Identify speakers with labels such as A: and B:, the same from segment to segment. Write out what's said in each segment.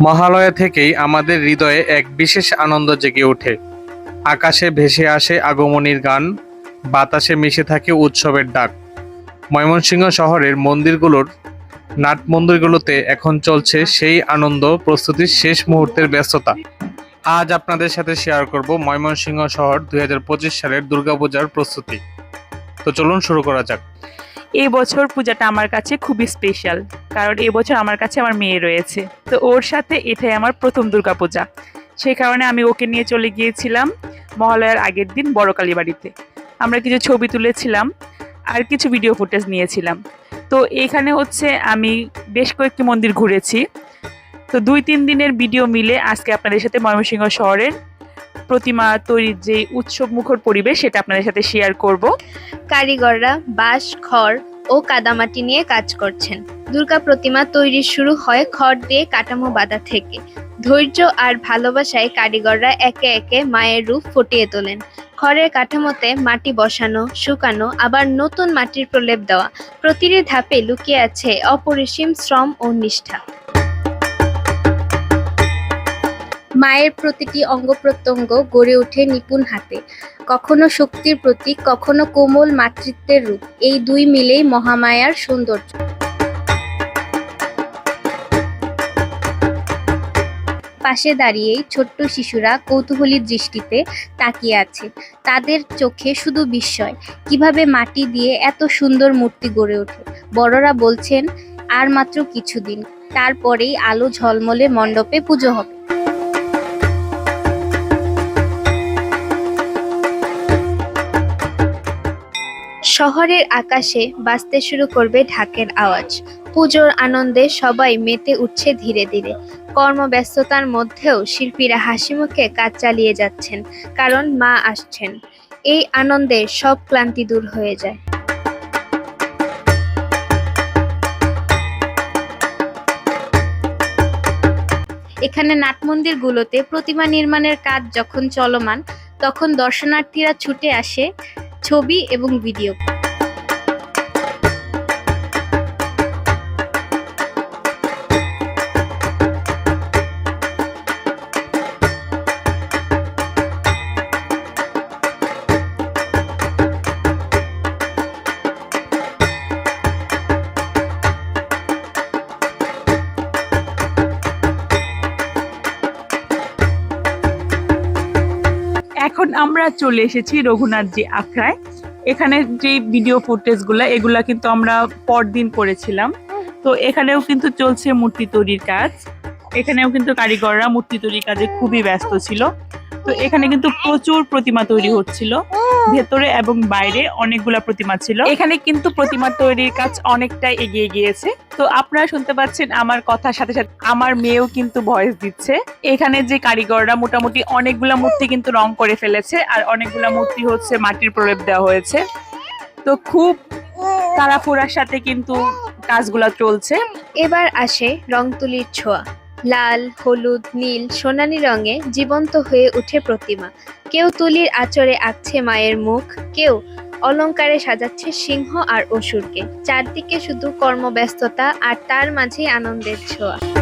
A: মহালয়া থেকেই আমাদের হৃদয়ে এক বিশেষ আনন্দ জেগে ওঠে। আকাশে ভেসে আসে আগমনীর গান, বাতাসে মিশে থাকে উৎসবের ডাক। ময়মনসিংহ শহরের মন্দিরগুলোর, নাট মন্দিরগুলোতে এখন চলছে সেই আনন্দ প্রস্তুতির শেষ মুহূর্তের ব্যস্ততা। আজ আপনাদের সাথে শেয়ার করব ময়মনসিংহ শহর দুই হাজার পঁচিশ সালের দুর্গাপূজার প্রস্তুতি। তো চলুন শুরু করা যাক।
B: এই বছর পূজাটা আমার কাছে খুবই স্পেশাল কারণ এই বছর আমার কাছে আমার মেয়ে রয়েছে। তো ওর সাথে এটাই আমার প্রথম দুর্গাপূজা। সেই কারণে আমি ওকে নিয়ে চলে গিয়েছিলাম মহালয়ার আগের দিন বড়কালী বাড়িতে। আমরা কিছু ছবি তুলেছিলাম আর কিছু ভিডিও ফুটেজ নিয়েছিলাম। তো এখানে হচ্ছে আমি বেশ কয়েকটি মন্দির ঘুরেছি। তো দুই তিন দিনের ভিডিও মিলে আজকে আপনাদের সাথে ময়মনসিংহ শহরের প্রতিমা তৈরির যে উৎসব মুখর পরিবেশ, সেটা আপনাদের সাথে শেয়ার করব।
C: কারিগররা বাঁশ, খড় ও কাদামাটি নিয়ে কাজ করছেন। দুর্গা প্রতিমা তৈরি শুরু হয় খড় দিয়ে কাঠামো বাঁধা থেকে। ধৈর্য আর ভালোবাসায় কারিগররা একে একে মায়ের রূপ ফুটিয়ে তোলেন। খড়ের কাঠামোতে মাটি বসানো, শুকানো, আবার নতুন মাটির প্রলেপ দেওয়া প্রতিটি ধাপে লুকিয়ে আছে অপরিসীম শ্রম ও নিষ্ঠা। মায়ের প্রতিটি অঙ্গ প্রত্যঙ্গ গড়ে ওঠে নিপুণ হাতে। কখনো শক্তির প্রতীক, কখনো কোমল মাতৃত্বের রূপ। এই দুই মিলেই মহামায়ার সৌন্দর্য। পাশে দাঁড়িয়েই ছোট্ট শিশুরা কৌতূহলী দৃষ্টিতে তাকিয়ে আছে। তাদের চোখে শুধু বিস্ময়। কীভাবে মাটি দিয়ে এত সুন্দর মূর্তি গড়ে ওঠে। বড়রা বলছেন, আর মাত্র কিছুদিন। তারপরেই আলো ঝলমলে মণ্ডপে পুজো হবে। শহরের আকাশে বাজতে শুরু করবে ঢাকের আওয়াজ। পুজোর আনন্দে সবাই মেতে উঠছে ধীরে ধীরে। কর্মব্যস্ততার মধ্যেও শিল্পীরা হাসি মুখে কাজ চালিয়ে যাচ্ছেন, কারণ মা আসছেন। এই আনন্দে সব ক্লান্তি দূর হয়ে যায়। এখানে নাটমন্দিরগুলোতে প্রতিমা নির্মাণের কাজ যখন চলমান, তখন দর্শনার্থীরা ছুটে আসে ছবি এবং ভিডিও।
B: এখন আমরা চলে এসেছি রঘুনাথ যে আখড়ায়। এখানে যে ভিডিও ফুটেজগুলা, এগুলা কিন্তু আমরা পরদিন করেছিলাম। তো এখানেও কিন্তু চলছে মূর্তি তৈরির কাজ। এখানেও কিন্তু কারিগররা মূর্তি তৈরির কাজে খুবই ব্যস্ত ছিল। তো এখানে কিন্তু প্রচুর প্রতিমা তৈরি হচ্ছিল। ভেতরে এবং বাইরে অনেকগুলা প্রতিমা ছিল। এখানে কিন্তু প্রতিমা তৈরির কাজ অনেকটাই এগিয়ে গিয়েছে। তো আপনারা শুনতে পাচ্ছেন আমার কথার সাথে সাথে আমার মেয়েও কিন্তু ভয়েস দিচ্ছে। এখানে যে কারিগররা মোটামুটি অনেকগুলা মূর্তি কিন্তু রং করে ফেলেছে আর অনেকগুলা মূর্তি হচ্ছে মাটির প্রলেপ দেওয়া হয়েছে। তো খুব তাড়াফুড়ার সাথে কিন্তু কাজগুলা চলছে।
C: এবার আসে রং তুলির ছোঁয়া। লাল, হলুদ, নীল, সোনালি রঙে জীবন্ত হয়ে উঠে প্রতিমা। কেউ তুলির আচরে আঁকছে মায়ের মুখ, কেউ অলঙ্কারে সাজাচ্ছে সিংহ আর অসুরকে। চারদিকে শুধু কর্মব্যস্ততা আর তার মাঝে আনন্দের ছোঁয়া।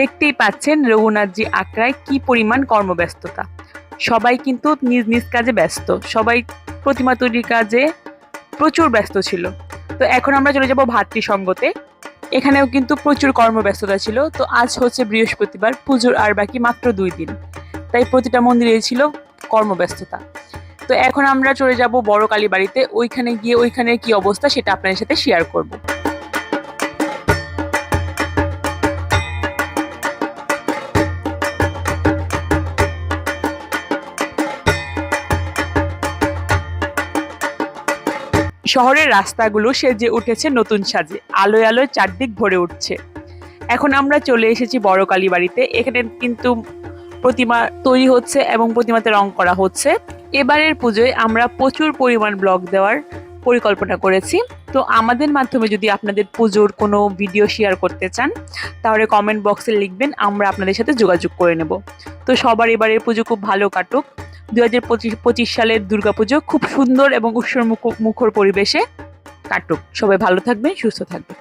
B: দেখতেই পাচ্ছেন রঘুনাথজি আখড়ায় কি পরিমাণ কর্মব্যস্ততা। সবাই কিন্তু নিজ নিজ কাজে ব্যস্ত। সবাই প্রতিমা তৈরির কাজে প্রচুর ব্যস্ত ছিল। তো এখন আমরা চলে যাব ভাতৃসঙ্গতে। এখানেও কিন্তু প্রচুর কর্মব্যস্ততা ছিল। তো আজ হচ্ছে বৃহস্পতিবার, পুজোর আর বাকি মাত্র দুই দিন। তাই প্রতিটা মন্দিরে ছিল কর্মব্যস্ততা। তো এখন আমরা চলে যাব বড় কালী বাড়িতে ওইখানে গিয়ে ওইখানের কি অবস্থা সেটা আপনাদের সাথে শেয়ার করব। শহরের রাস্তাগুলো সেজে উঠেছে নতুন সাজে। আলোয় আলোয় চারদিক ভরে উঠছে। এখন আমরা চলে এসেছি বড় কালী বাড়িতে এখানে কিন্তু প্রতিমা তৈরি হচ্ছে এবং প্রতিমাতে রং করা হচ্ছে। এবারের পুজোয় আমরা প্রচুর পরিমাণ ব্লগ দেওয়ার পরিকল্পনা করেছি। তো আমাদের মাধ্যমে যদি আপনাদের পুজোর কোনো ভিডিও শেয়ার করতে চান, তাহলে কমেন্ট বক্সে লিখবেন, আমরা আপনাদের সাথে যোগাযোগ করে নেব। তো সবার এবারের পুজো খুব ভালো কাটুক। দু হাজার পঁচিশ সালের দুর্গাপুজো খুব সুন্দর এবং উৎসব মুখর পরিবেশে কাটুক। সবাই ভালো থাকবেন, সুস্থ থাকবেন।